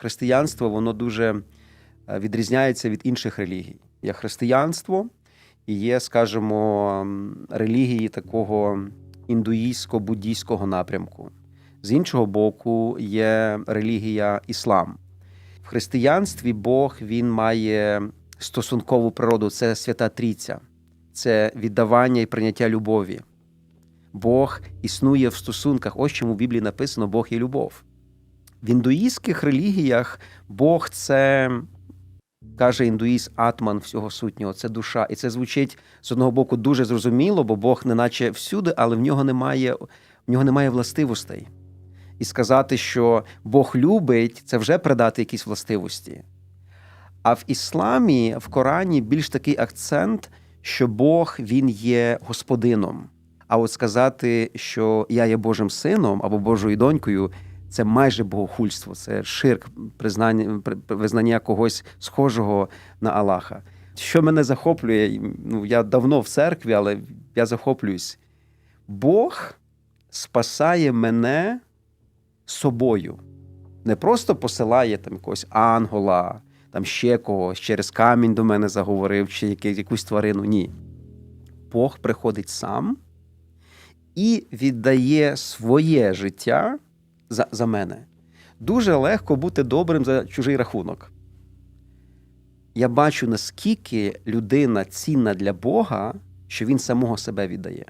християнство воно дуже е, відрізняється від інших релігій. Є християнство і є, скажімо, релігії такого індуїстсько-буддійського напрямку. З іншого боку, є релігія іслам. В християнстві Бог він має стосункову природу, це свята трійця, це віддавання і прийняття любові. Бог існує в стосунках. Ось чому в Біблії написано Бог є любов. В індуїстських релігіях Бог це каже індуїст Атман всього сутнього, це душа. І це звучить з одного боку дуже зрозуміло, бо Бог неначе всюди, але в нього немає, в нього немає властивостей. І сказати, що Бог любить, це вже придати якісь властивості. А в ісламі, в Корані більш такий акцент, що Бог він є господином. А от сказати, що я є Божим сином або Божою донькою, це майже богохульство, це ширк, признання, визнання когось схожого на Аллаха. Що мене захоплює, ну я давно в церкві, але я захоплююсь. Бог спасає мене собою. Не просто посилає там якогось ангела, там ще когось, через камінь до мене заговорив, чи якусь тварину. Ні. Бог приходить сам і віддає своє життя за, за мене. Дуже легко бути добрим за чужий рахунок. Я бачу, наскільки людина цінна для Бога, що він самого себе віддає.